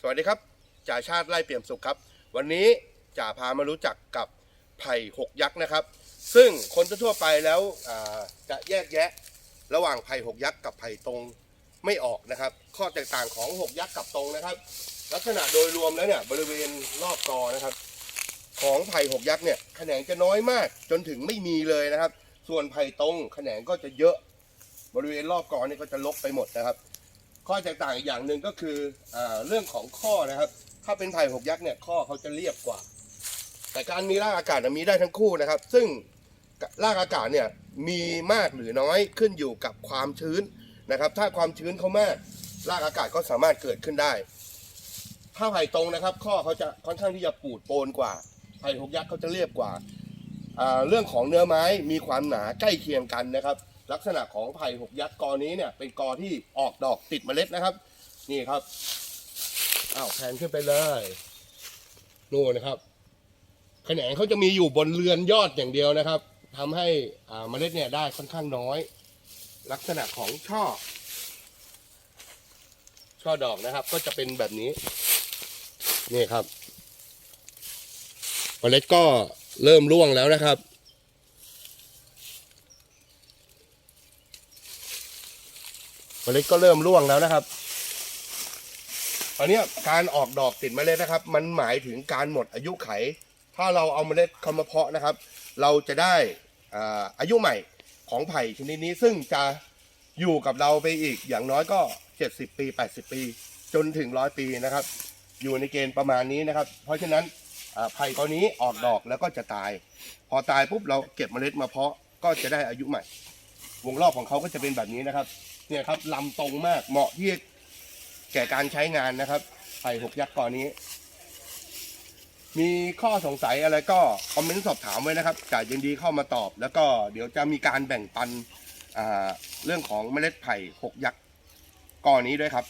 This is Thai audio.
สวัสดีครับจ่าชาติไล่เปี่ยมสุขครับ วันนี้จ่าพามารู้จักกับไผ่หกยักษ์นะครับ ซึ่งคนทั่วไปแล้วจะแยกแยะระหว่างไผ่หกยักษ์กับไผ่ตรงไม่ออกนะครับ ข้อแตกต่างของหกยักษ์กับตรงนะครับ ลักษณะโดยรวมแล้วเนี่ยบริเวณรอบกอนะครับ ของไผ่หกยักษ์เนี่ยแขนงจะน้อยมากจนถึงไม่มีเลยนะครับ ส่วนไผ่ตรงแขนงก็จะเยอะบริเวณรอบกอเนี่ยก็จะลกไปหมดนะครับ ข้อแตกต่างอีกอย่างหนึ่งก็คืออเรื่องของข้อนะครับ ถ้าเป็นไผ่หกยักษ์เนี่ยข้อเขาจะเรียบกว่า แต่การมีรากอากาศมีได้ทั้งคู่นะครับ ซึ่งรากอากาศเนี่ยมีมากหรือน้อยขึ้นอยู่กับความชื้นนะครับ ถ้าความชื้นเขามากรากอากาศก็สามารถเกิดขึ้นได้ ถ้าไผ่ตรงนะครับ ข้อเขาจะค่อนข้างที่จะปูดโปนกว่าไผ่หกยักษ์เขาจะเรียบกว่า เรื่องของเนื้อไม้มีความหนาใกล้เคียงกันนะครับ ลักษณะของไผ่หกยักษ์กอนี้เนี่ยเป็นกอที่ออกดอกติดเมล็ดนะครับ นี่ครับอ้าวแผนขึ้นไปเลยนู่นนะครับแขนงเขาจะมีอยู่บนเรือนยอดอย่างเดียวนะครับทำให้อ่าเมล็ดเนี่ยได้ค่อนข้างน้อย ลักษณะของช่อ ช่อดอกนะครับ ก็จะเป็นแบบนี้ นี่ครับเมล็ดก็เริ่มร่วงแล้วนะครับ เมล็ดก็เริ่มร่วงแล้วนะครับตอนนี้การออกดอกติดเมล็ดนะครับ มันหมายถึงการหมดอายุไข ถ้าเราเอาเมล็ดเข้ามาเพาะนะครับ เราจะได้อ่าอายุใหม่ของไผ่ชนิดนี้ซึ่งจะอยู่กับเราไปอีกอย่างน้อยก็ 70 ปี 80 ปี จนถึงร้อยปีนะครับ อยู่ในเกณฑ์ประมาณนี้นะครับ เพราะฉะนั้นไผ่ตัวนี้ออกดอกแล้วก็จะตาย พอตายปุ๊บเราเก็บเมล็ดมาเพาะก็จะได้อายุใหม่ วงรอบของเขาก็จะเป็นแบบนี้นะครับ เนี่ยครับลำตรงมากเหมาะที่แก่การใช้งานนะครับไผ่หกยักษ์ก่อนนี้ มีข้อสงสัยอะไรก็คอมเมนต์สอบถามไว้นะครับจ่ายยินดีเข้ามาตอบ แล้วก็เดี๋ยวจะมีการแบ่งปันเรื่องของเมล็ดไผ่หกยักษ์ก่อนนี้ด้วยครับ